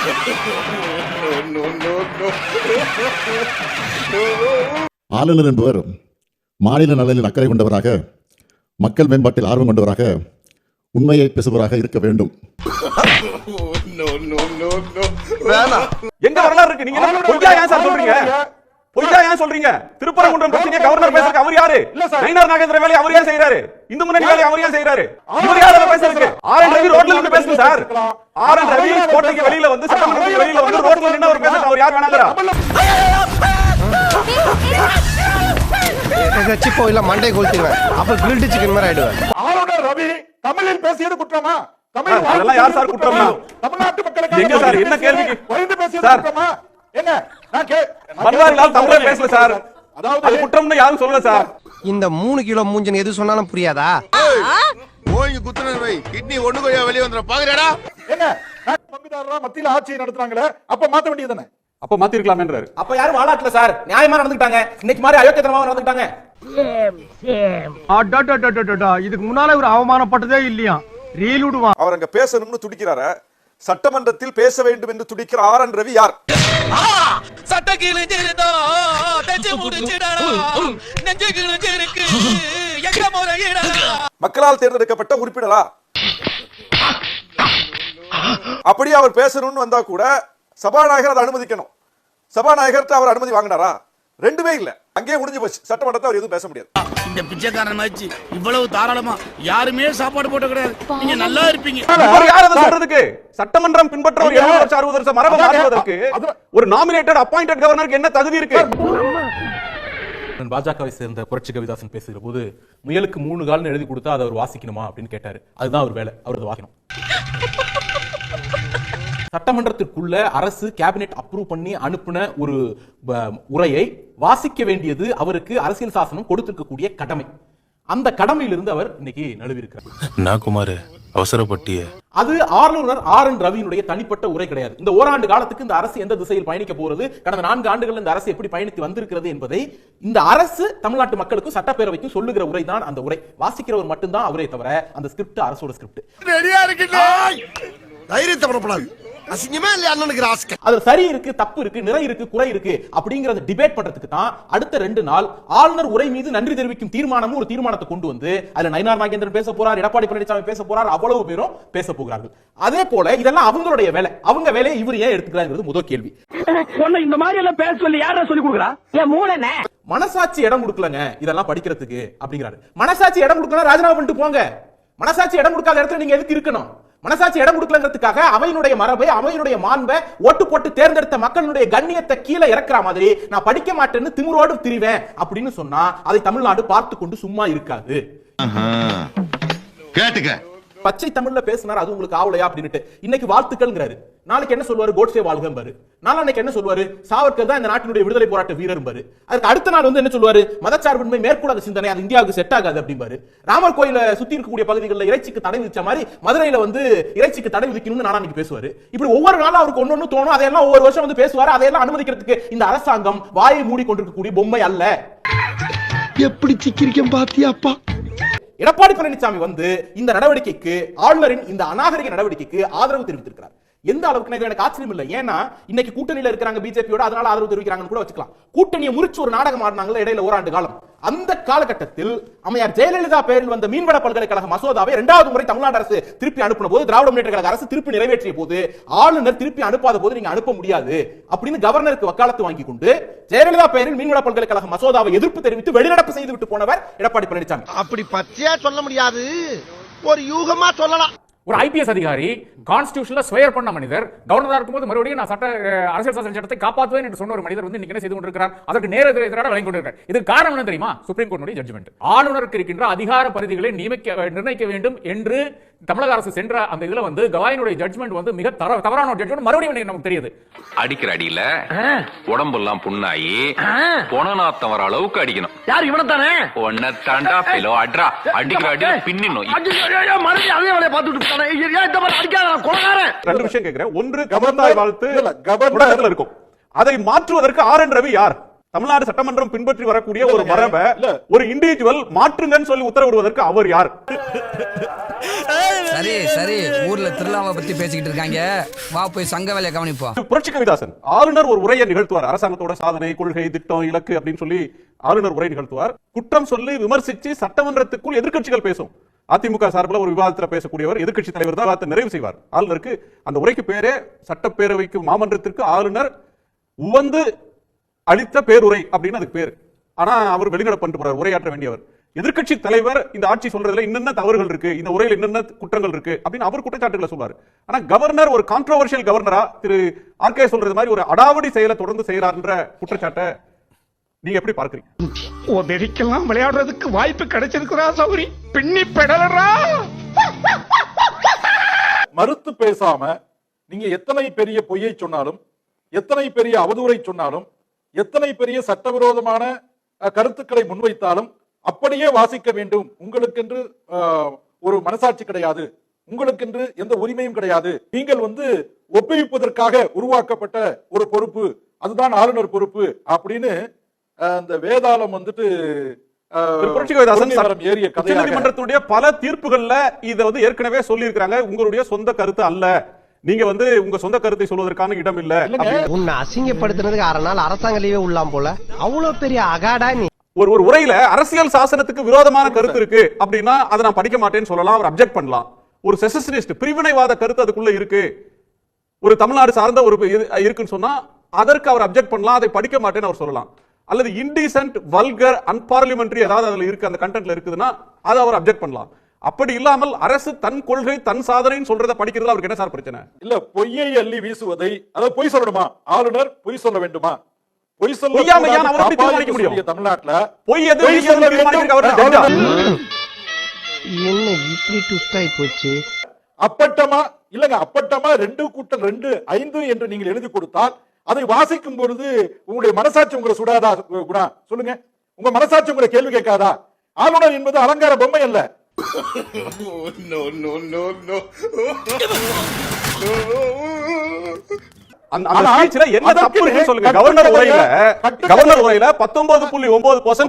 ஆளுநர் என்பவர் மாநில நலனில் அக்கறை கொண்டவராக மக்கள் மேம்பாட்டில் ஆர்வம் கொண்டவராக உண்மையை பேசுபவராக இருக்க வேண்டும். எங்க வரலாறு இருக்கு? நீங்க என்ன பொய்யா ஏன் சொல்றீங்க? திருப்பரங்குன்றம் பிரச்சனையை கவர்னர் பேசுறதுக்கு அவர் யாரு? நயினார் நாகேந்திர வேலையை அவர் ஏன் செய்யறாரு இந்து முன்னணி வேலையை அவர் ஏன் செய்யறாரு இவர் யார் அதை பேசுறதுக்கு? ஆர் என் ரவி ரோட்ல நின்னு பேசுங்க சார். ஆர் என் ரவி கோட்டைக்கு வெளியில வந்து சட்டமன்றத்துக்கு வெளியில வந்து ரோட்ல நின்னு அவர் பேசுறது அவர் யார் வேணாங்கிறா வச்சு போயில மண்டை கொளுத்திடுவேன். அப்ப கிரில்டு சிக்கன் மாதிரி ஆயிடுவேன். ஆளுநர் ரவி தமிழில் பேசியது குற்றமா? தமிழ் யார் சார் குற்றம்னா? தமிழ்நாட்டு மக்களுக்கு எங்க சார், என்ன கேள்விக்கு? குறைந்து பேசியது சார். என்ன? நான் கே நான் பன்வாரிலால் தமிழே பேசல சார். அது அதாவது குற்றம்னு யாரும் சொல்லல சார். இந்த மூணு கிலோ மூஞ்சன் எது சொன்னாலும் புரியாதா? ஓய்வு குத்துனது வை கிட்னி ஒண்ணு கொய்யா வெளியே வந்துடும். பாக்குறடா என்ன? நான் பங்குதாரரா மத்தியில ஆட்சியை நடத்துறாங்களே அப்ப மாத்த வேண்டியதுதானே? அப்ப மாத்திருக்கலாம்ன்றாரு அப்ப யாரும் வாழாட்டல சார். நியாயமா நடந்துக்கிட்டாங்க. இன்னைக்கு மாதிரி அயோக்கியத்தனமா நடந்துக்கிட்டாங்க. இதுக்கு முன்னால ஒரு அவமானப்பட்டதே இல்லையா? ரீல் விடுவான். அவர் அங்க பேசணும்னு துடிக்கிறார? சட்டமன்றத்தில் பேச வேண்டும் என்று துடிக்கிற ஆர் என் ரவி யார்? சட்ட மக்களால் தேர்ந்தெடுக்கப்பட்ட உறுப்பினரா? அப்படியே அவர் பேசணும்னு வந்தா கூட சபாநாயகர் அதை அனுமதிக்கணும். சபாநாயகர்கிட்ட அவர் அனுமதி வாங்கினாரா? ரெண்டுமே இல்ல. அங்கேயே முடிஞ்சு போச்சு. சட்டமன்றத்தை அவர் எதுவும் பேச முடியாது. இந்த பிச்சைக்காரன் மாதிரி இவ்வளவு தாராளமா யாருமே சாப்பாடு போட்ட கிடையாது. நீங்க நல்லா இருப்பீங்க. இவர் யார் அதை சொல்றதுக்கு? சட்டமன்றம் பின்பற்ற ஒரு 70 வருஷம் அறுபது வருஷம் மரபை அது- ஒரு நாமினேட்டட் அப்பாயிண்டட் கவர்னருக்கு என்ன தகுதி இருக்கு? பாஜகவை சேர்ந்த புரட்சி கவிதாசன் பேசுகிற போது முயலுக்கு மூணு கால்னு எழுதி கொடுத்தா அதை அவர் வாசிக்கணுமா அப்படின்னு கேட்டாரு. அதுதான் அவர் வேலை. அவர் அதை வாசிக்கணும் சட்டமன்றத்திற்குள்ள அரசு கேபினெட் அப்ரூவ் பண்ணி அனுப்பின ஒரு உரையை வாசிக்க வேண்டியது அவருக்கு அரசியல் சாசனம் கொடுத்திருக்கக்கூடிய கடமை. அந்த கடமையிலிருந்து அவர் இன்னைக்கு நழுவிருக்கிறார் நான் குமார் அவசரப்பட்டிய அது ஆளுநர் ஆர் என் ரவியினுடைய தனிப்பட்ட உரை கிடையாது. இந்த ஓராண்டு காலத்துக்கு இந்த அரசு எந்த திசையில் பயணிக்க போறது கடந்த நான்கு ஆண்டுகள் இந்த அரசு எப்படி பயணித்து வந்திருக்கிறது என்பதை இந்த அரசு தமிழ்நாட்டு மக்களுக்கும் சட்டப்பேரவைக்கும் சொல்லுகிற உரை தான் அந்த உரை. வாசிக்கிறவர் மட்டும்தான் அவரே தவிர அந்த ஸ்கிரிப்ட் அரசோட ஸ்கிரிப்ட் தைரியத்தை அசிங்கமே இல்லையா அண்ணனுக்கு ராஸ்க அது சரி இருக்கு தப்பு இருக்கு நிறை இருக்கு குறை இருக்கு அப்படிங்கறத டிபேட் பண்றதுக்கு தான் அடுத்த ரெண்டு நாள் ஆளுநர் உரை மீது நன்றி தெரிவிக்கும் தீர்மானமும் ஒரு தீர்மானத்தை கொண்டு வந்து அதுல நயினார் நாகேந்திரன் பேச போறார் எடப்பாடி பழனிசாமி பேச போறார் அவ்வளவு பேரும் பேச போகிறார்கள். அதே போல இதெல்லாம் அவங்களுடைய வேலை. அவங்க வேலையை இவர் ஏன் எடுத்துக்கிறாங்கிறது முதல் கேள்வி. இந்த மாதிரி எல்லாம் பேச சொல்லி யாரா சொல்லி கொடுக்குறா? என் மூளை மனசாட்சி இடம் கொடுக்கலங்க இதெல்லாம் படிக்கிறதுக்கு அப்படிங்கிறாரு. மனசாட்சி இடம் கொடுக்கணும் ராஜினாமா பண்ணிட்டு போங்க. மனசாட்சி இடம் கொடுக்காத இடத்துல நீங்க எதுக்கு இருக்கணும்? மனசாட்சி இடம் கொடுக்கலங்கிறதுக்காக அவையினுடைய மரபை அவையினுடைய மாண்பை ஓட்டு போட்டு தேர்ந்தெடுத்த மக்களுடைய கண்ணியத்தை கீழே இறக்குற மாதிரி நான் படிக்க மாட்டேன்னு திமுறோடு திரிவேன் அப்படின்னு சொன்னா அதை தமிழ்நாடு பார்த்து கொண்டு சும்மா இருக்காது. கேட்டுக்க. பச்சை தமிழ்ல பேசினார் அது உங்களுக்கு ஆவலையா அப்படின்ட்டு இன்னைக்கு வாழ்த்துக்கள்ங்கிறாரு. நாளைக்கு என்ன சொல்வாரு கோட்ஸே வாழ்கம்பாரு. நாளைக்கு என்ன சொல்வாரு சாவர்கர் தான் இந்த நாட்டினுடைய விடுதலை போராட்ட வீரர்பாரு அதுக்கு அடுத்த நாள் வந்து என்ன சொல்வாரு மதச்சார்பின்மை மேற்கூடாத சிந்தனை அது இந்தியாவுக்கு செட் ஆகாது அப்படிம்பாரு. ராமர் கோயில சுத்தி இருக்கக்கூடிய பகுதிகளில் இறைச்சிக்கு தடை விதிச்ச மாதிரி மதுரையில வந்து இறைச்சிக்கு தடை விதிக்கணும்னு நாளான்னைக்கு பேசுவாரு. இப்படி ஒவ்வொரு நாளும் அவருக்கு ஒண்ணு தோணும். அதையெல்லாம் ஒவ்வொரு வருஷம் வந்து பேசுவாரு. அதையெல்லாம் அனுமதிக்கிறதுக்கு இந்த அரசாங்கம் வாயை மூடி கொண்டிருக்கக்கூடிய பொம்மை அல்ல. எப்படி சிக்கிரிக்கம் பாத்தியாப்பா எடப்பாடி பழனிசாமி வந்து இந்த நடவடிக்கைக்கு ஆளுநரின் இந்த அநாகரிக நடவடிக்கைக்கு ஆதரவு தெரிவித்திருக்கிறார். எந்த அளவுக்கு இது எனக்கு ஆச்சரியம் இல்லை. ஏன்னா இன்னைக்கு கூட்டணியில இருக்கிறாங்க பிஜேபியோட அதனால ஆதரவு தெரிவிக்கிறாங்கன்னு கூட வச்சுக்கலாம். கூட்டணியை முறிச்சு ஒரு நாடகம் ஆடினாங்களே இடையில ஓராண்டு காலம். அந்த காலகட்டத்தில் அம்மையார் ஜெயலலிதா பெயரில் வந்த மீன்வள பல்கலைக்கழக மசோதாவை இரண்டாவது முறை தமிழ்நாடு அரசு திருப்பி அனுப்பின போது திராவிட முன்னேற்ற கழக அரசு திருப்பி நிறைவேற்றிய போது ஆளுநர் திருப்பி அனுப்பாத போது நீங்க அனுப்ப முடியாது அப்படின்னு கவர்னருக்கு வக்காலத்து வாங்கி கொண்டு ஜெயலலிதா பெயரில் மீன்வள பல்கலைக்கழக மசோதாவை எதிர்ப்பு தெரிவித்து வெளிநடப்பு செய்து விட்டு போனவர் எடப்பாடி பழனிசாமி. அப்படி பச்சையா சொல்ல முடியாது. ஒரு யூகமா சொல்லலாம். ஒரு ஐபிஎஸ் அதிகாரி கான்ஸ்டியூஷன்ல ஸ்வேர் பண்ண மனிதர் கவர்னரா இருக்கும்போது மறுபடியும் நான் சட்ட அரசியல் சாசன சட்டத்தை காப்பாற்றுவேன் என்று சொன்ன ஒரு மனிதர் வந்து இன்னைக்கு என்ன செய்து கொண்டிருக்கிறார். அதற்கு நேர எதிராக வழங்கி கொண்டிருக்கிறார். இதுக்கு காரணம் என்ன தெரியுமா? சுப்ரீம் கோர்ட்டுடைய ஜட்ஜ்மெண்ட் ஆளுநருக்கு இருக்கின்ற அதிகார பரிதிகளை நியமிக்க நிர்ணயிக்க வேண்டும் என்று தமிழக அரசு சென்ற அந்த இதுல வந்து கவாயினுடைய ஜட்ஜ்மெண்ட் வந்து மிக தர- தவறான ஒரு ஜட்ஜ்மெண்ட் மறுபடியும் நமக்கு தெரியுது. அடிக்கிற அடியில உடம்பெல்லாம் புண்ணாயி பொணநாத்தம் வர அளவுக்கு அடிக்கணும். யார் இவனை தானே ஒன்ன தாண்டா பிலோ அட்ரா அடிக்கிற அடியில பின்னிடணும். மறுபடியும் அதே வேலையை பார்த்துட்டு ரெண்டு விஷயம் கேக்குறேன். ஒன்று கவர்னாய் வாழ்த்து. கவர்னர் இருக்கும். அதை மாற்றுவதற்கு ஆர் என் ரவி யார்? தமிழ்நாடு சட்டமன்றம் பின்பற்றி வரக்கூடிய ஒரு. மரபை இல்ல. ஒரு இண்டிவிஜுவல் மாற்றுங்கன்னு சொல்லி உத்தரவிடுவதற்கு அவர் யார்? சரி சரி ஊர்ல திருவிழாவை பத்தி பேசிக்கிட்டு இருக்காங்க. வா போய் சங்க வேலையை கவனிப்போம். புரட்சி கவிதாசன் ஆளுநர் ஒரு உரையை நிகழ்த்துவார். அரசாங்கத்தோட சாதனை கொள்கை திட்டம் இலக்கு அப்படின்னு சொல்லி ஆளுநர் உரை நிகழ்த்துவார். குற்றம் சொல்லி விமர்சிச்சு சட்டமன்றத்துக்குள் எதிர்க்கட்சிகள் பேசும். அதிமுக சார்பில் ஒரு விவாதத்துல பேசக்கூடியவர் எதிர்க்கட்சி தலைவர் தான் விவாதத்தை நிறைவு செய்வார். ஆளுநருக்கு அந்த உரைக்கு பேரே சட்டப்பேரவைக்கு மாமன்றத்திற்கு ஆளுநர் உவந்து அளித்த பேருரை அப்படின்னு அதுக்கு பேரு. ஆனா அவர் வெளிநடப்பு பண்ணிட்டு போறார் உரையாற்ற வேண்டியவர். எதிர்க்கட்சி தலைவர் இந்த ஆட்சி சொல்றதுல என்னென்ன தவறுகள் இருக்கு? இந்த உரையில் என்னென்ன குற்றங்கள் இருக்கு? அப்படின்னு அவர் குற்றச்சாட்டுகளை சொல்றாரு ஆனா கவர்னர் ஒரு கான்ட்ரோவர்ஷியல் கவர்னரா திரு ஆர்கே சொல்றது மாதிரி ஒரு அடாவடி செயலை தொடர்ந்து செய்யறாருன்ற குற்றச்சாட்டை நீங்க எப்படி பார்க்கறீங்க? உதவிக்கெல்லாம் விளையாடுறதுக்கு வாய்ப்பு கிடைச்சிருக்கிறா சௌரி? பின்னி பெடலரா மறுத்து பேசாம நீங்க எத்தனை பெரிய பொய்யை சொன்னாலும் எத்தனை பெரிய அவதூறை சொன்னாலும் எத்தனை பெரிய சட்டவிரோதமான கருத்துக்களை முன்வைத்தாலும் அப்படியே வாசிக்க வேண்டும். உங்களுக்கென்று ஒரு மனசாட்சி கிடையாது. உங்களுக்கென்று எந்த உரிமையும் கிடையாது. நீங்கள் வந்து ஒப்புவிப்பதற்காக உருவாக்கப்பட்ட ஒரு பொறுப்பு. அதுதான் ஆளுநர் பொறுப்பு அப்படின்னு இந்த வேதாளம் வந்துட்டு உச்சநீதிமன்றத்துடைய பல தீர்ப்புகள்ல இதை வந்து ஏற்கனவே சொல்லி இருக்காங்க உங்களுடைய சொந்த கருத்து அல்ல. நீங்க வந்து உங்க சொந்த கருத்தை சொல்வதற்கான இடம் இல்ல உன்னை அசிங்கப்படுத்தினதுக்கு அரை நாள் அரசாங்க லீவே உள்ளாம் போல. அவ்வளவு பெரிய அகாடா நீ. ஒரு ஒரு உரையில அரசியல் சாசனத்துக்கு விரோதமான கருத்து இருக்கு அப்படின்னா அதை நான் படிக்க மாட்டேன்னு சொல்லலாம் அவர் அப்ஜெக்ட் பண்ணலாம். ஒரு செசனிஸ்ட் பிரிவினைவாத கருத்து அதுக்குள்ள இருக்கு. ஒரு தமிழ்நாடு சார்ந்த ஒரு இருக்குன்னு சொன்னா அதற்கு அவர் அப்ஜெக்ட் பண்ணலாம் அதை படிக்க மாட்டேன்னு அவர் சொல்லலாம். அல்லது இன்டீசென்ட் வல்கர் அன்பார்லிமெண்டரி ஏதாவது அதுல இருக்கு அந்த கண்டென்ட்ல இருக்குதுன்னா அதை அவர் அப்ஜெக்ட் பண்ணலாம். அப்படி இல்லாமல் அரசு தன் கொள்கை தன் சாதனைன்னு சொல்றதை படிக்கிறதுல அவருக்கு என்ன சார் பிரச்சனை? இல்ல பொய்யை அள்ளி வீசுவதை அதாவது பொய் சொல்லணுமா? ஆளுநர் பொய் சொல்ல வேண்டுமா? பொய் சொல்ல பொய்யாமையான்னு கூடாது, அவர் எப்படி தீர்மானிக்க முடியும்? தமிழ்நாட்டுல பொய் எது? பொய் சொல்ல வேண்டும். என்ன இப்படி ட்விஸ்ட் ஆகி போச்சு? அப்பட்டமா இல்லங்க அப்பட்டமா ரெண்டு கூட்டல் ரெண்டு ஐந்து என்று நீங்கள் எழுதி கொடுத்தால் அதை வாசிக்கும் பொழுது உங்களுடைய மனசாட்சி உங்களை சுடாதா? குணா சொல்லுங்க. உங்க மனசாட்சி உங்களை கேள்வி கேட்காதா? ஆளுநர் என்பது அலங்கார பொம்மை அல்ல. அந்த அந்த ஆனால் ஸ்பீச்ல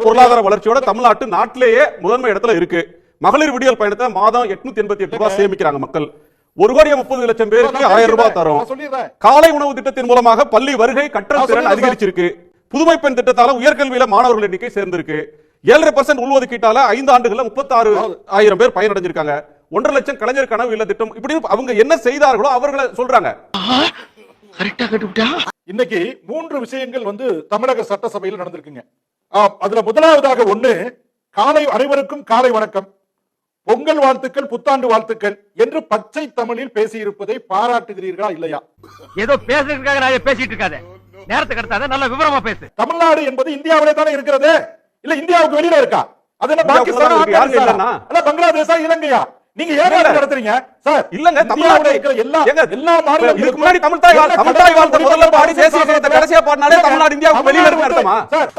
பொருளாதார வளர்ச்சியோட தமிழ்நாட்டு நாட்டிலேயே முதன்மை இடத்துல இருக்கு. மகளிர் விடியல் பயணத்தை மாதம் எட்நூத்தி எண்பத்தி எட்டு ரூபாய் சேமிக்கிறாங்க மக்கள். ஒரு கோடியே முப்பது லட்சம் பேருக்கு ஆயிரம் ரூபாய். தரும். காலை உணவு திட்டத்தின் மூலமாக பள்ளி வருகை கற்றல் திறன் அதிகரிச்சிருக்கு. புதுமை பெண் திட்டத்தால உயர்கல்வியில மாணவர்கள் எண்ணிக்கை சேர்ந்திருக்கு. ஏழரை பர்சன்ட் உள்ஒதுக்கீட்டால ஐந்து ஆண்டுகள்ல முப்பத்தாறு ஆயிரம் பேர் பயனடைஞ்சிருக்காங்க. ஒன்றரை லட்சம் கலைஞர் கனவு இல்ல திட்டம். இப்படி அவங்க என்ன செய்தார்களோ அவர்களை சொல்றாங்க. கரெக்டா கட்டுவிட்டா இன்னைக்கு மூன்று விஷயங்கள் வந்து தமிழக சட்டசபையில் நடந்திருக்குங்க. அதுல முதலாவதாக ஒண்ணு காலை அனைவருக்கும் காலை வணக்கம். பொங்கல் வாழ்த்துக்கள் புத்தாண்டு வாழ்த்துக்கள் என்று பச்சை தமிழில் பேசியிருப்பதை பாராட்டுகிறீர்களா இல்லையா? ஏதோ பேசுறதுக்காக நான் பேசிட்டு இருக்காத. நேரத்தை கடத்தாத நல்ல விவரமா பேசு. தமிழ்நாடு என்பது இந்தியாவிலே தானே இருக்கிறது? இல்ல இந்தியாவுக்கு வெளியில இருக்கா? அது என்ன பாகிஸ்தானா பங்களாதேஷா இலங்கையா? நீங்க ஏன். நடத்துறீங்க சார் இல்லங்க இந்தியாவுல தமிழ்நாடு இருக்கிற எல்லா எல்லா இதுக்கு மாநிலங்களுக்கும் முன்னாடி தமிழ் தாய் வாழ் தமிழ் தாய் வாழ்த்த கடற்கரை முதல்ல பாடி தேசிய கீதத்தை கடைசியா பாடினாலே தமிழ்நாடு இந்தியாவுக்கு வெளியில இருக்குன்னு அர்த்தமா சார்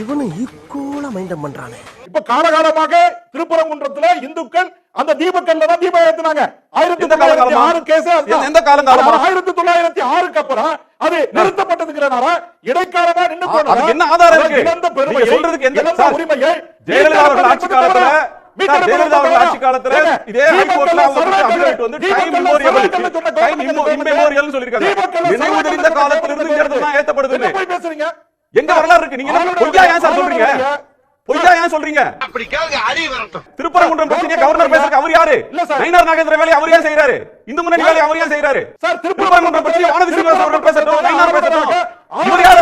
இவனு ஈக்குவலா மைண்டம் பண்றானே இப்ப காலகாலமாக திருப்பரங்குன்றத்துல இந்துக்கள் அந்த தீபக்கல்ல தான் தீபம் ஏத்துனாங்க ஆயிரத்தி தொள்ளாயிரத்தி? ஆறு கேஸ் எந்த- காலங்காலமா? ஆயிரத்தி தொள்ளாயிரத்தி ஆறுக்கு அப்புறம் அது நிறுத்தப்பட்டதுங்கிறனால இடைக்காலமா? அதுக்கு என்ன ஆதாரம் இருக்கு? இழந்த நீங்க சொல்றதுக்கு எந்த- உரிமையை ஜெயலலிதா அவர்கள் ஆட்சி காலத்துல ஜெயலலிதா அவர்கள் தவறா? ஆட்சி காலத்துல இதே ஹைகோர்ட்ல வந்து டைம் இம்மோரியபிள் சர்வே கல்லு சொன்ன டைம் கவர்மெண்ட் இம்மோரியல் சொல்லிருக்காங்க தீபக்கல்ல நினைவு சர்வே தெரிந்த கல்லு காலத்துல இருந்து இந்த இடத்துல தான் ஏத்தப்படுது என்ன போய் பேசுறீங்க? எங்க வரலாறு இருக்கு? நீங்க பொய்யா ஏன் சார் சொல்றீங்க? பொய்யா ஏன் சொல்றீங்க? அப்படி கேளுங்க அறிவு வரட்டும் திருப்பரங்குன்றம் பிரச்சனையை கவர்னர் பேசுறதுக்கு அவர் யாரு? இல்ல சார். நயினார் நாகேந்திர வேலையை அவர் ஏன் செய்யறாரு இந்து முன்னணி வேலையை அவர் ஏன் செய்யறாரு சார், திருப்பரங்குன்றம் பிரச்சனையை வானதி சீனிவாசன் அவர்கள் பேசட்டும். நயினார் பேசட்டும். இவர் யார்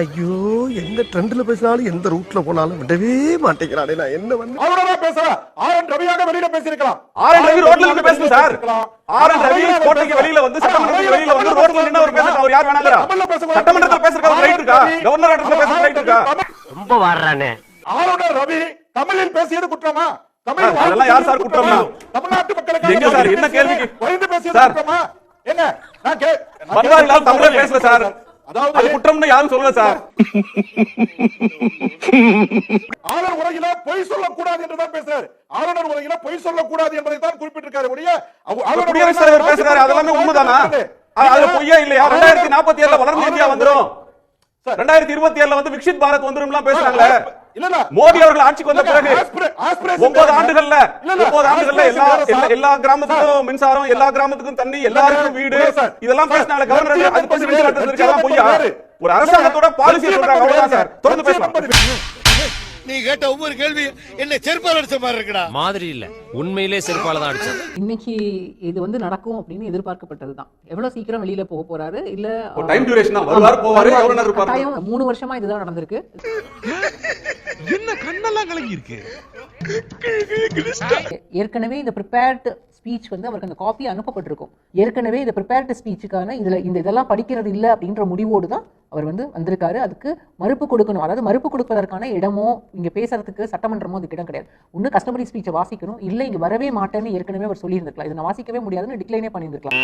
ஐயோ எந்த ட்ரெண்ட்ல பேசினாலும் எந்த ரூட்ல போனாலும் விடவே மாட்டேங்கிறானே நான் என்ன வந்து ஆளுநரா பேசல. ஆர் என் ரவியாக வெளியில பேசியிருக்கலாம். ஆர் என் ரவி ரோட்ல நின்னு பேசுங்க சார். ஆர் என் ரவி கோட்டைக்கு வெளியில வந்து சட்டமன்றத்துக்கு வெளியில வந்து ரோட்ல நின்னு அவர் பேசட்டும் அவர் யார் வேணாங்கிறா சட்டமன்றத்தில் பேசுறதுக்கு அவர் ரைட் இருக்கா? கவர்னர் இடத்துல பேசுறதுக்கு ரைட் இருக்கா? ரொம்ப வாடுறானே ஆளுநர் ரவி தமிழில் பேசியது குற்றமா? அதெல்லாம் யார் சார் குற்றம்னா? தமிழ்நாட்டு மக்களுக்கு எங்க சார், என்ன கேள்விக்கு? வரைந்து பேசியது. குற்றமா? என்ன? நான் கே பேசல சார். அது அதாவது குற்றம்னு யாரும் சொல்லல சார். ஆளுநர் உரையில பொய் சொல்லக்கூடாது என்று தான் பேசுறாரு. ஆளுநர் உரையில பொய் சொல்லக்கூடாது என்பதை தான் குறிப்பிட்டிருக்காரு ஒழிய ஆளுநர் குடியரசுத் தலைவர் பேசுறாரு. அதெல்லாமே உண்மைதானா? அது- பொய்யே இல்லையா? ரெண்டாயிரத்தி நாற்பத்தி ஏழுல வளர்ந்த இந்தியா வந்துரும். சார். ரெண்டாயிரத்தி இருபத்தி ஏழுல வந்து விக்ஷித் பாரத் வந்துரும்லாம் பேசுறாங்களே. மோடி அவர்கள் ஆட்சிக்கு வந்த பிறகு ஒன்பது. ஆண்டுகள்ல. ஒன்பது ஆண்டுகள்ல எல்லா எல்லா- கிராமத்துக்கும் மின்சாரம் எல்லா கிராமத்துக்கும் தண்ணி எல்லாருக்கும் வீடு. இதெல்லாம் பேசினால கவர்னர் அது பொய்யா ஒரு அரசாங்கத்தோட பாலிசி சொல்றாங்க அவ்வளவுதான் சார். தொடர்ந்து பேசலாம். நீ கேட்ட ஒவ்வொரு கேள்வி என்ன செருப்பால் அடிச்ச மாதிரி இருக்குடா. மாதிரி இல்ல. உண்மையிலே செருப்பால தான் அடிச்சேன். இன்னைக்கு இது வந்து நடக்கும் அப்படின்னு எதிர்பார்க்கப்பட்டதுதான். எவ்வளவு சீக்கிரம் வெளியில போக போறாரு? இல்ல duration தான். வருவாரு, போவாரு, கவர்னர் இருப்பாரு. மூணு வருஷமா இதுதான் நடந்திருக்கு. என்ன கண்ணெல்லாம் கலங்கி இருக்கு ஏற்கனவே இந்த ப்ரிப்பேர்ட் ஸ்பீச் வந்து அவருக்கு அந்த காப்பி அனுப்பப்பட்டிருக்கும். ஏற்கனவே இந்த ப்ரிப்பேர்டு ஸ்பீச்சுக்கான இதில் இந்த இதெல்லாம் படிக்கிறது இல்லை அப்படின்ற முடிவோடு தான் அவர் வந்து வந்திருக்காரு. அதுக்கு மறுப்பு கொடுக்கணும். அதாவது மறுப்பு கொடுப்பதற்கான இடமோ இங்கே பேசுறதுக்கு சட்டமன்றமோ அதுக்கு இடம் கிடையாது. ஒன்று கஸ்டமரி ஸ்பீச்சை வாசிக்கணும். இல்லை இங்கே வரவே மாட்டேன்னு ஏற்கனவே அவர் சொல்லியிருந்திருக்கலாம். இதை நான் வாசிக்கவே முடியாதுன்னு டிக்ளைனே பண்ணியிருந்திருக்கலாம்.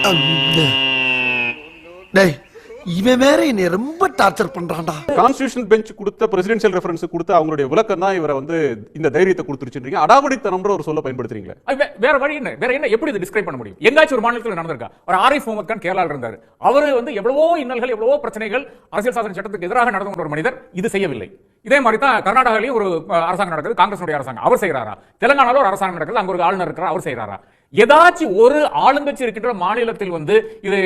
இவன் வேற என்னை ரொம்ப டார்ச்சர் பண்றான்டா. கான்ஸ்டிடியூஷன் பெஞ்ச் கொடுத்த பிரசிடென்ஷியல் ரெஃபரன்ஸ் கொடுத்த அவங்களுடைய விளக்கம் தான் இவரை வந்து இந்த தைரியத்தை கொடுத்துருச்சுன்றீங்க. அடாவடித்தனம்ன்ற ஒரு சொல்ல பயன்படுத்துறீங்களே. வேற வழி என்ன? வேற என்ன? எப்படி இது டிஸ்கிரைப் பண்ண முடியும்? எங்காச்சும் ஒரு மாநிலத்தில் நடந்திருக்கா? ஒரு ஆரிஃப் முகமது கான் கேரளாவில் இருந்தார். அவரு வந்து எவ்வளவோ இன்னல்கள் எவ்வளவோ பிரச்சனைகள் அரசியல் சாசன சட்டத்துக்கு எதிராக நடந்து கொண்ட ஒரு மனிதர். இது செய்யவில்லை. இதே மாதிரி தான் கர்நாடகாவிலேயும் ஒரு அரசாங்கம் நடக்குது. காங்கிரஸுடைய அரசாங்கம். அவர் செய்கிறாரா தெலங்கானால ஒரு அரசாங்கம் நடக்குது. அங்க ஒரு ஆளுநர் இருக்கிறார். அவர் செய்கிறாரா ஏதாச்சும் ஒரு ஆளுங்கட்சி இருக்கின்ற மாநிலத்தில் வந்து இது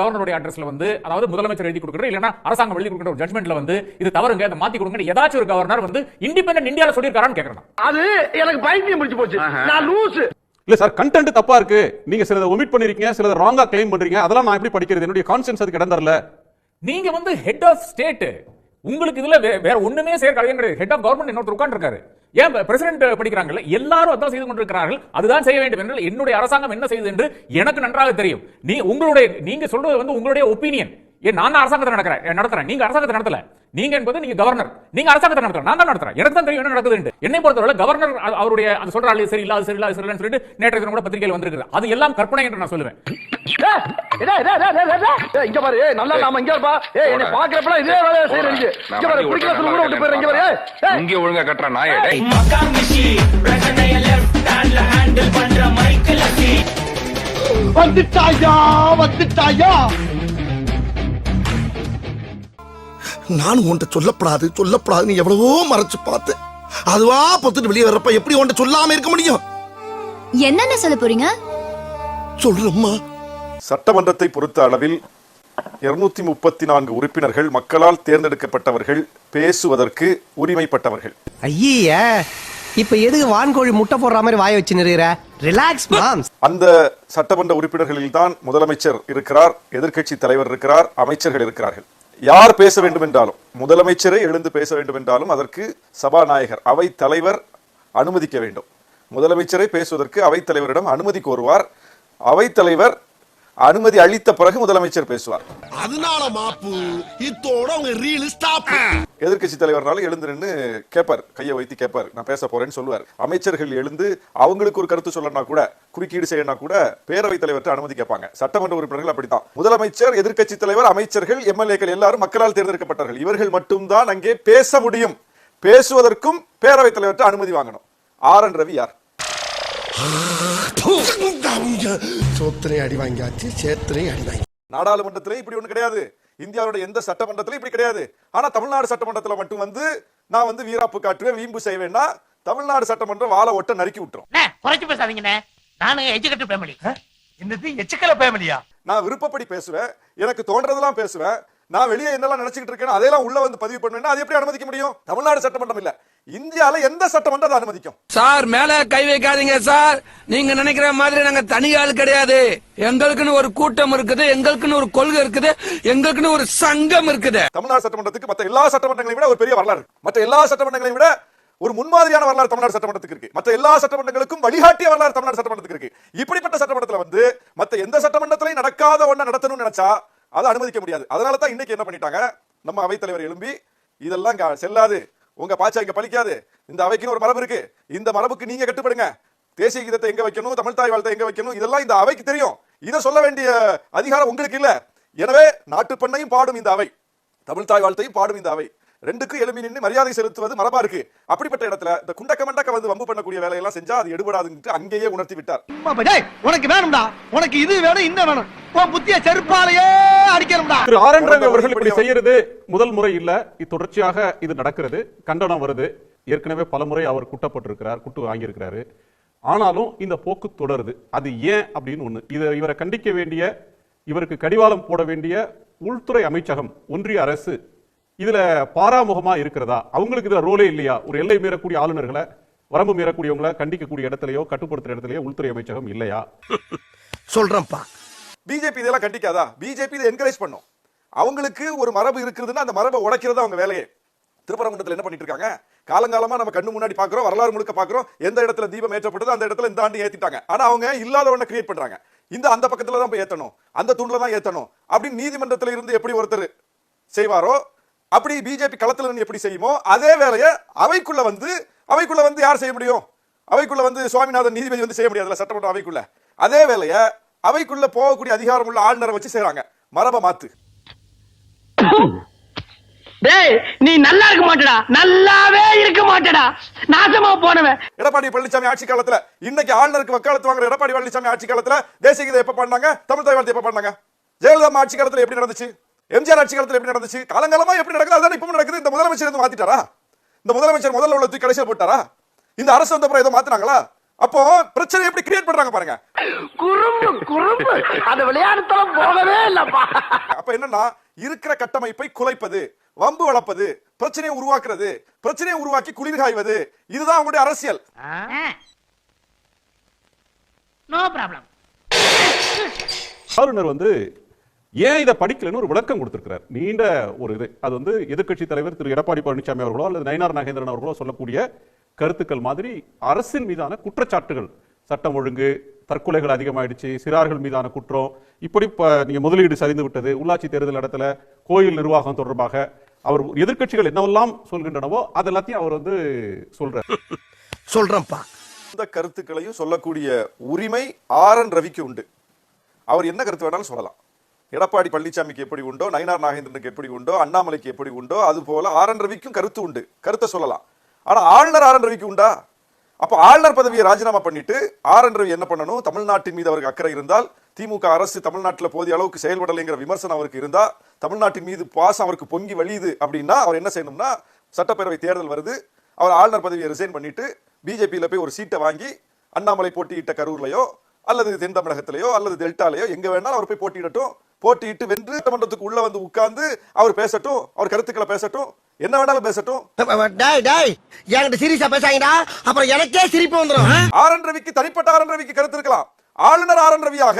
கவர்னருடைய அட்ரஸ்ல வந்து அதாவது முதலமைச்சர் எழுதி கொடுக்குற இல்லைன்னா அரசாங்கம் எழுதி கொடுக்குற ஒரு ஜட்மெண்ட்ல வந்து இது தவறுங்க அதை மாத்தி கொடுங்க ஏதாச்சும் ஒரு கவர்னர் வந்து இண்டிபெண்டன்ட் இந்தியால சொல்லியிருக்காரான்னு கேட்கறேன் அது எனக்கு பைத்தியம் முடிச்சு போச்சு. நான் லூசு இல்ல சார் கண்டென்ட் தப்பா இருக்கு. நீங்க சிலதை ஒமிட் பண்ணிருக்கீங்க சிலதை ராங்கா கிளைம் பண்றீங்க. அதெல்லாம் நான் எப்படி படிக்கிறது? என்னுடைய கான்சென்ஸ் அதுக்கு இடம் தரல. நீங்க வந்து ஹெட் ஆஃப் ஸ்டேட் உங்களுக்கு இதுல வேற ஒண்ணுமே செய்ய கிடையாது. ஹெட் ஆஃப் கவர்மெண்ட் இன்னொருத்தர் உட்கார்ந்திருக்காரு. ஏன் பிரசிடென்ட் படிக்கிறாங்கல்ல? எல்லாரும் அதான் செய்து கொண்டிருக்கிறார்கள். அதுதான் செய்ய வேண்டும் என்று என்னுடைய அரசாங்கம் என்ன செய்யுது என்று எனக்கு நன்றாக தெரியும். நீ உங்களுடைய நீங்க சொல்றது வந்து உங்களுடைய ஒப்பீனியன் ஏன் நான் தான் அரசாங்கத்தை நடக்கிறேன் நடத்துறேன். நீங்க அரசாங்கத்தை நடத்தல. நீங்க என்பது நீங்க கவர்னர் நீங்க அரசாங்கத்தை நடத்தல நான் தான் நடத்துறேன். எனக்கு தான் தெரியும் என்ன நடக்குது என்னை பொறுத்தவரை கவர்னர் அவருடைய அது சொல்ற ஆளு சரி இல்ல அது சரி இல்ல அது சரி இல்லைன்னு சொல்லிட்டு நேற்று தினம் கூட பத்திரிகையில் வந்திருக்கு அது எல்லாம் கற்பனை என்று நான் சொல்லுவேன். இங்க பாரு. ஏய், நல்லா நாம இங்க இருப்பா ஏய் என்னை பாக்குறப்பலாம் இதே வேலையை இங்க பாரு சொல்ல கூட விட்டு போயிரு இங்க பாரு. இங்க ஒழுங்கா கட்டுற நாயே. டேய். வந்துட்டாயா வந்துட்டாயா? நான் உன்கிட்ட சொல்லப்படாது சொல்லப்படாது. நீ எவ்வளவோ மறைச்சு பார்த்தேன் அதுவா பொத்துட்டு வெளியே வர்றப்ப எப்படி உன்கிட்ட சொல்லாம இருக்க முடியும்? என்னென்ன சொல்ல போறீங்க? சொல்றம்மா. சட்டமன்றத்தை பொறுத்த அளவில் இருநூத்தி முப்பத்தி நான்கு உறுப்பினர்கள் மக்களால் தேர்ந்தெடுக்கப்பட்டவர்கள் பேசுவதற்கு உரிமைப்பட்டவர்கள். ஐய இப்ப எதுக்கு வான்கோழி முட்டை போடுற மாதிரி வாய வச்சு நிறுகிற ரிலாக்ஸ் மாம்ஸ் அந்த சட்டமன்ற உறுப்பினர்களில் தான் முதலமைச்சர் இருக்கிறார் எதிர்க்கட்சி தலைவர் இருக்கிறார் அமைச்சர்கள் இருக்கிறார்கள். யார் பேச வேண்டும் என்றாலும் முதலமைச்சரே எழுந்து பேச வேண்டும் என்றாலும் அதற்கு சபாநாயகர் அவை தலைவர் அனுமதிக்க வேண்டும். முதலமைச்சரை பேசுவதற்கு அவைத்தலைவரிடம் அனுமதி கோருவார். அவைத்தலைவர் அனுமதி அளித்த பிறகு முதலமைச்சர் பேசுவார். அதனால மாப்பு இத்தோட உங்க ரீல் ஸ்டாப் எதிர்க்கட்சி தலைவர்னால எழுந்து நின்று கேட்பார் கையை வைத்து கேட்பார் நான் பேச போறேன்னு சொல்லுவார். அமைச்சர்கள் எழுந்து அவங்களுக்கு ஒரு கருத்து சொல்லனா கூட குறுக்கீடு செய்யனா கூட பேரவைத் தலைவர்கிட்ட அனுமதி கேட்பாங்க. சட்டமன்ற உறுப்பினர்கள் அப்படித்தான். முதலமைச்சர் எதிர்க்கட்சி தலைவர் அமைச்சர்கள் எம்எல்ஏக்கள் எல்லாரும் மக்களால் தேர்ந்தெடுக்கப்பட்டார்கள். இவர்கள் மட்டும்தான் அங்கே பேச முடியும். பேசுவதற்கும் பேரவைத் தலைவர்கிட்ட அனுமதி வாங்கணும். ஆர் என் ரவி யார்? சோத்திரையும் அடி வாங்கியாச்சு சேத்திரையும் அடி வாங்கி. நாடாளுமன்றத்திலே இப்படி ஒண்ணு கிடையாது. இந்தியாவுடைய எந்த சட்டமன்றத்திலும் இப்படி கிடையாது. ஆனா தமிழ்நாடு சட்டமன்றத்துல மட்டும் வந்து நான் வந்து வீராப்பு காட்டுவேன் வீம்பு செய்வேன்னா தமிழ்நாடு சட்டமன்றம் வாழை ஒட்ட நறுக்கி விட்டுரும். குறைச்சு பேசாதீங்கண்ணே. நானும் எஜுகேட்டட் ஃபேமிலி என்னது எச்சுக்கல ஃபேமிலியா நான் விருப்பப்படி பேசுவேன். எனக்கு தோன்றதெல்லாம் பேசுவேன். நான் வெளியே என்னெல்லாம் நினைச்சிட்டு இருக்கேன் அதையெல்லாம் உள்ள வந்து பதிவு பண்ணுவேன்னா அது எப்படி அனுமதிக்க முடியும்? தமிழ்நாடு சட்டமன்றம் இல்ல. இந்தியால எந்த சட்டமன்றம் அதை அனுமதிக்கும்? சார் மேல கை வைக்காதீங்க சார். நீங்க நினைக்கிற மாதிரி நாங்க தனி ஆள் கிடையாது. எங்களுக்குன்னு ஒரு கூட்டம் இருக்குது எங்களுக்குன்னு ஒரு கொள்கை இருக்குது எங்களுக்குன்னு ஒரு சங்கம் இருக்குது. தமிழ்நாடு சட்டமன்றத்துக்கு மற்ற எல்லா சட்டமன்றங்களையும் விட ஒரு பெரிய வரலாறு. மற்ற எல்லா சட்டமன்றங்களையும் விட ஒரு முன்மாதிரியான வரலாறு தமிழ்நாடு சட்டமன்றத்துக்கு இருக்கு. மற்ற எல்லா சட்டமன்றங்களுக்கும் வழிகாட்டிய வரலாறு தமிழ்நாடு சட்டமன்றத்துக்கு இருக்கு. இப்படிப்பட்ட சட்டமன்றத்துல வந்து மற்ற எந்த சட்டமன்றத்திலையும் நடக்காத ஒண்ண நடத்தணும்னு நினைச்சா அதை அனுமதிக்க முடியாது. அதனால தான் இன்னைக்கு என்ன பண்ணிட்டாங்க? நம்ம அவைத்தலைவர் எழும்பி இதெல்லாம் செல்லாது. உங்க பாச்சா இங்க பழிக்காது. இந்த அவைக்குன்னு ஒரு மரபு இருக்கு. இந்த மரபுக்கு நீங்க கட்டுப்படுங்க. தேசிய கீதத்தை எங்க வைக்கணும்? தமிழ் தாய் வாழ்த்தை எங்க வைக்கணும்? இதெல்லாம் இந்த அவைக்கு தெரியும். இதை சொல்ல வேண்டிய அதிகாரம் உங்களுக்கு இல்ல. எனவே நாட்டுப்பண்ணையும் பாடும் இந்த அவை. தமிழ் தாய் வாழ்த்தையும் பாடும் இந்த அவை. ரெண்டுக்கும் எழுப்பி நின்று மரியாதை செலுத்துவது மரபா இருக்கு. அப்படிப்பட்ட இடத்துல இந்த குண்டக்க மண்டக்க வந்து வம்பு பண்ணக்கூடிய வேலையெல்லாம் செஞ்சா அது எடுபடாதுன்னு அங்கேயே உணர்த்தி விட்டார். உனக்கு வேணும்டா. உனக்கு இது வேணும் இந்த வேணும். உன் புத்திய செருப்பாலேயே அடிக்கணும்டா. திரு ஆர் அவர்கள் இப்படி செய்யறது முதல் முறை இல்ல. இது தொடர்ச்சியாக இது நடக்கிறது. கண்டனம் வருது. ஏற்கனவே பலமுறை அவர் குட்டப்பட்டிருக்கிறார் குட்டு வாங்கியிருக்கிறாரு. ஆனாலும் இந்த போக்கு தொடருது. அது ஏன் அப்படின்னு ஒண்ணு. இதை இவரை கண்டிக்க வேண்டிய இவருக்கு கடிவாளம் போட வேண்டிய உள்துறை அமைச்சகம் ஒன்றிய அரசு இதுல பாராமுகமா இருக்கிறதா? அவங்களுக்கு இதுல ரோலே இல்லையா? ஒரு எல்லை மீறக்கூடிய ஆளுநர்களை வரம்பு மீறக்கூடியவங்களை கண்டிக்கக்கூடிய இடத்துலயோ கட்டுப்படுத்துற இடத்துலயோ உள்துறை அமைச்சகம் இல்லையா? சொல்றேன்ப்பா. பிஜேபி இதெல்லாம் கண்டிக்காதா? பிஜேபி இதை என்கரேஜ் பண்ணும். அவங்களுக்கு ஒரு மரபு இருக்குதுன்னா அந்த மரபை உடைக்கிறது அவங்க வேலையே. திருப்பரங்குன்றத்தில் என்ன பண்ணிட்டு இருக்காங்க? காலங்காலமா நம்ம கண்ணு முன்னாடி பாக்குறோம் வரலாறு முழுக்க பாக்குறோம். எந்த இடத்துல தீபம் ஏற்றப்பட்டதோ அந்த இடத்துல இந்த ஆண்டு ஏத்திட்டாங்க. ஆனா அவங்க இல்லாத கிரியேட் பண்றாங்க. இந்த அந்த பக்கத்துல தான் போய் ஏத்தணும். அந்த தூண்ல தான் ஏத்தணும். அப்படின்னு நீதிமன்றத்துல இருந்து எப்படி ஒருத்தர் செய்வாரோ அப்படி பிஜேபி களத்துல நின்னு எப்படி செய்யுமோ அதே வேலையை அவைக்குள்ள வந்து அவைக்குள்ள வந்து யார் செய்ய முடியும்? அவைக்குள்ள வந்து சுவாமிநாதன் நீதிபதி வந்து செய்ய முடியாதுல்ல சட்டமன்ற அவைக்குள்ள. அதே வேலையை அவைக்குள்ள போகக்கூடிய அதிகாரம் உள்ள ஆளுநரை வச்சு செய்றாங்க. மரபை மாத்து. டேய் நீ நல்லா இருக்க மாட்டடா. நல்லாவே இருக்க மாட்டடா. நாசமா போனவன். எடப்பாடி பழனிசாமி ஆட்சி காலத்துல இன்னைக்கு ஆளுநருக்கு வக்காலத்து வாங்குற எடப்பாடி பழனிசாமி ஆட்சி காலத்துல தேசிய கீதை எப்ப பண்ணாங்க தமிழ் தாய்வாழ்த்து எப்ப பண்ணாங்க ஜெயலலிதா ஆட்சி காலத்துல எப்படி நடந்துச்சு? எம்ஜிஆர் ஆட்சி காலத்துல எப்படி நடந்துச்சு? காலங்காலமா எப்படி நடக்குது? அதான் இப்பவும் நடக்குது. இந்த முதலமைச்சர் வந்து மாத்திட்டாரா? இந்த முதலமைச்சர் முதல்ல உள்ள தூக்கி கடைசியில் போட்டாரா? இந்த அரசு வந்த அப்புறம் ஏதோ மாத்தினாங்களா? அப்போ பிரச்சனை எப்படி கிரியேட் பண்றாங்க பாருங்க. குறும்பு குறும்பு. அந்த விளையாட்டுத்தலம் போகவே இல்லப்பா. அப்ப என்னன்னா இருக்கிற கட்டமைப்பை குலைப்பது வம்பு வளர்ப்பது பிரச்சனையை உருவாக்குறது பிரச்சனையை உருவாக்கி குளிர் காய்வது இதுதான் அவங்களுடைய அரசியல். நோ ப்ராப்ளம் ஆளுநர் வந்து ஏன் இதை படிக்கலன்னு ஒரு விளக்கம் கொடுத்திருக்கிறார். நீண்ட ஒரு இது. அது வந்து எதிர்க்கட்சி தலைவர் திரு. எடப்பாடி பழனிசாமி அவர்களோ அல்லது நயினார் நாகேந்திரன் அவர்களோ சொல்லக்கூடிய கருத்துக்கள் மாதிரி அரசின் மீதான குற்றச்சாட்டுகள். சட்டம் ஒழுங்கு தற்கொலைகள் அதிகமாயிடுச்சு சிறார்கள் மீதான குற்றம். இப்படி நீங்க முதலீடு சரிந்து விட்டது உள்ளாட்சி தேர்தல் இடத்துல கோயில் நிர்வாகம் தொடர்பாக அவர் எதிர்க்கட்சிகள் என்னவெல்லாம் சொல்கின்றனவோ அது எல்லாத்தையும் அவர் வந்து சொல்றார். சொல்றேன்ப்பா. இந்த கருத்துக்களையும் சொல்லக்கூடிய உரிமை ஆர் என் ரவிக்கு உண்டு. அவர் என்ன கருத்து வேணாலும் சொல்லலாம். எடப்பாடி பழனிசாமிக்கு எப்படி உண்டோ நயினார் நாகேந்திரனுக்கு எப்படி உண்டோ அண்ணாமலைக்கு எப்படி உண்டோ அது போல ஆர் என் ரவிக்கும் கருத்து உண்டு. கருத்தை சொல்லலாம். ஆனால் ஆளுநர் ஆர் என் ரவிக்கு உண்டா? அப்போ ஆளுநர் பதவியை ராஜினாமா பண்ணிட்டு ஆர் என் ரவி என்ன பண்ணணும்? தமிழ்நாட்டின் மீது அவருக்கு அக்கறை இருந்தால் திமுக அரசு தமிழ்நாட்டில் போதிய அளவுக்கு செயல்படலைங்கிற விமர்சனம் அவருக்கு இருந்தால் தமிழ்நாட்டின் மீது பாசம் அவருக்கு பொங்கி வழியுது அப்படின்னா அவர் என்ன செய்யணும்னா சட்டப்பேரவை தேர்தல் வருது. அவர் ஆளுநர் பதவியை ரிசைன் பண்ணிட்டு பிஜேபியில் போய் ஒரு சீட்டை வாங்கி அண்ணாமலை போட்டியிட்ட கரூர்லையோ அல்லது தென் தமிழகத்திலேயோ அல்லது டெல்டாலேயோ எங்கே வேணாலும் அவர் போய் போட்டியிடட்டும். போட்டியிட்டு வென்று சட்டமன்றத்துக்கு உள்ள வந்து உட்கார்ந்து அவர் பேசட்டும் அவர் கருத்துக்களை பேசட்டும் என்ன வேணாலும் பேசட்டும். டேய் டேய் என்கிட்ட சீரியஸா பேசாங்கடா அப்புறம் எனக்கே சிரிப்பு வந்துடும் ஆர் என் ரவிக்கு தனிப்பட்ட ஆர் என் ரவிக்கு கருத்து இருக்கலாம். ஆளுநர் ஆர் என் ரவியாக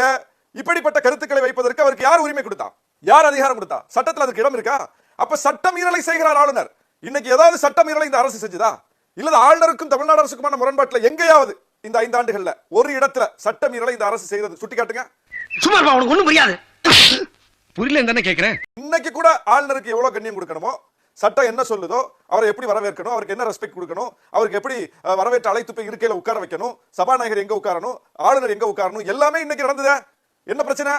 இப்படிப்பட்ட கருத்துக்களை வைப்பதற்கு அவருக்கு யார் உரிமை கொடுத்தா? யார் அதிகாரம் கொடுத்தா? சட்டத்தில் அதுக்கு இடம் இருக்கா? அப்ப சட்ட மீறலை செய்கிறார் ஆளுநர். இன்னைக்கு ஏதாவது சட்ட மீறலை இந்த அரசு செஞ்சுதா? இல்ல ஆளுநருக்கும் தமிழ்நாடு அரசுக்குமான முரண்பாட்டில் எங்கேயாவது இந்த ஐந்து ஆண்டுகள்ல ஒரு இடத்துல சட்ட மீறலை இந்த அரசு செய்தது? சுட்டி காட்டுங்க சும்மா ஒண்ணும் புரியாது. புரியல தானே கேட்கறேன் இன்னைக்கு கூட ஆளுநருக்கு எவ்வளவு கண்ணியம் கொடுக்கணுமோ சட்டம் என்ன சொல்லுதோ அவரை எப்படி வரவேற்கணும் அவருக்கு என்ன ரெஸ்பெக்ட் கொடுக்கணும் அவருக்கு எப்படி வரவேற்ற வரவேற்று அழைத்து போய் இருக்கையில உட்கார வைக்கணும் சபாநாயகர் எங்க உட்காரணும் ஆளுநர் எங்க உட்காரணும் எல்லாமே இன்னைக்கு நடந்ததா. என்ன பிரச்சனை?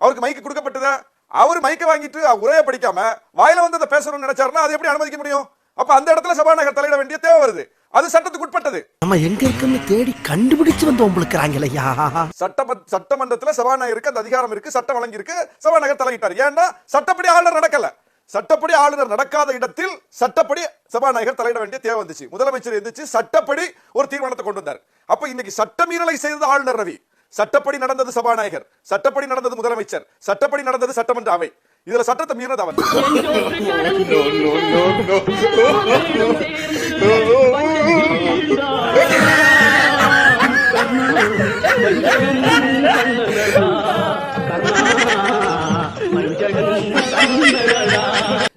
அவருக்கு மைக்கு கொடுக்கப்பட்டதா. அவர் மைக்க வாங்கிட்டு அவர் உரையை படிக்காம வாயில வந்து அதை பேசணும்னு நினைச்சாருன்னா அதை எப்படி அனுமதிக்க முடியும்? அப்ப அந்த இடத்துல சபாநாயகர் தலையிட வேண்டிய தேவை வருது. அது சட்டத்துக்கு உட்பட்டது. நம்ம எங்க இருக்குன்னு தேடி கண்டுபிடிச்சு வந்து உங்களுக்குறாங்களையா சட்டம சட்டமன்றத்துல சபாநாயகருக்கு அந்த அதிகாரம் இருக்கு சட்டம் வழங்கி இருக்கு சபாநாயகர் தலையிட்டார். ஏன்னா சட்டப்படி ஆளுநர் நடக்கல. சட்டப்படி ஆளுநர் நடக்காத இடத்தில் சட்டப்படி சபாநாயகர் தலையிட வேண்டிய தேவை வந்துச்சு. முதலமைச்சர் எந்திரிச்சு சட்டப்படி ஒரு தீர்மானத்தை கொண்டு வந்தார். அப்ப இன்னைக்கு சட்டமீறலை செய்தது ஆளுநர் ரவி. சட்டப்படி நடந்தது சபாநாயகர். சட்டப்படி நடந்தது முதலமைச்சர். சட்டப்படி நடந்தது சட்டமன்ற அவை. இதுல சட்டத்தை மீறினது அவன்.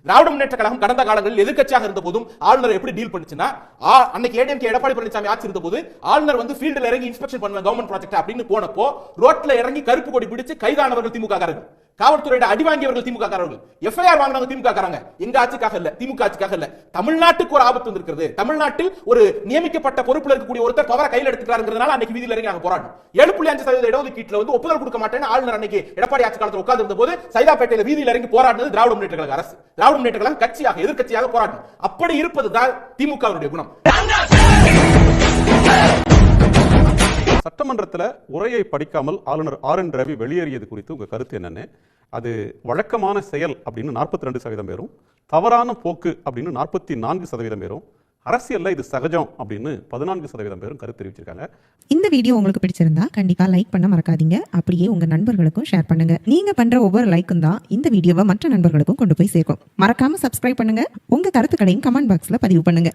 திராவிட முன்னேற்ற கழகம் கடந்த காலங்களில் எதிர்க்கட்சியாக இருந்த போதும் ஆளுநர் எப்படி டீல் பண்ணுச்சுன்னா ஆ- அன்னைக்கு ஏடிஎம்கே எடப்பாடி பழனிசாமி ஆட்சி இருந்த போது ஆளுநர் வந்து ஃபீல்டில் இறங்கி இன்ஸ்பெக்ஷன் பண்ணுவேன் கவர்மெண்ட் ப்ராஜெக்ட் அப்படின்னு போனப்போ ரோட்ல இறங்கி கருப்பு கொடி பிடிச்சு கைதானவர்கள் திமுக காரர்கள் காவல்துறையிட அடி வாங்கியவர்கள் திமுக காரர்கள் எஃப்ஐஆர் வாங்கினவங்க திமுக காரங்க எங்க ஆட்சிக்காக இல்ல திமுக ஆட்சிக்காக இல்ல. தமிழ்நாட்டுக்கு ஒரு ஆபத்து வந்திருக்கிறது. தமிழ்நாட்டில் ஒரு நியமிக்கப்பட்ட பொறுப்புல இருக்கக்கூடிய ஒருத்தர் பவரை கையில் எடுத்துக்கிறாருங்கிறதுனால அன்னைக்கு வீதியில் இறங்கி நாங்க போராட்டம் ஏழு புள்ளி அஞ்சு சதவீத இடஒதுக்கீட்டில் வந்து ஒப்புதல் கொடுக்க மாட்டேன்னு ஆளுநர் அன்னைக்கு எடப்பாடி ஆட்சி காலத்தில் உட்கார்ந்து இருந்த போது சைதாப்பேட்டையில வீதியில் இறங்கி போராடினது திராவிட முன்னேற்ற கழக அரசு. திராவிட முன்னேற்ற கழகம் கட்சியாக எதிர்கட்சியாக போராட்டம் அப்படி இருப்பதுதான் திமுகவுடைய குணம். சட்டமன்றத்தில் உரையை படிக்காமல் ஆளுநர் ஆர் என் ரவி வெளியேறியது குறித்து உங்கள் கருத்து என்னென்னு? அது வழக்கமான செயல் அப்படின்னு நாற்பத்தி ரெண்டு சதவீதம் பேரும் தவறான போக்கு அப்படின்னு நாற்பத்தி நான்கு சதவீதம் பேரும் அரசியல்ல இது சகஜம் அப்படின்னு பதினான்கு சதவீதம் பேரும் கருத்து தெரிவிச்சிருக்காங்க. இந்த வீடியோ உங்களுக்கு பிடிச்சிருந்தா கண்டிப்பா லைக் பண்ண மறக்காதீங்க. அப்படியே உங்க நண்பர்களுக்கும் ஷேர் பண்ணுங்க. நீங்க பண்ற ஒவ்வொரு லைக்கும் தான் இந்த வீடியோவை மற்ற நண்பர்களுக்கும் கொண்டு போய் சேர்க்கும். மறக்காம சப்ஸ்கிரைப் பண்ணுங்க. உங்க கருத்துக்களையும் கமெண்ட் பாக்ஸ்ல பதிவு பண்ணுங்க.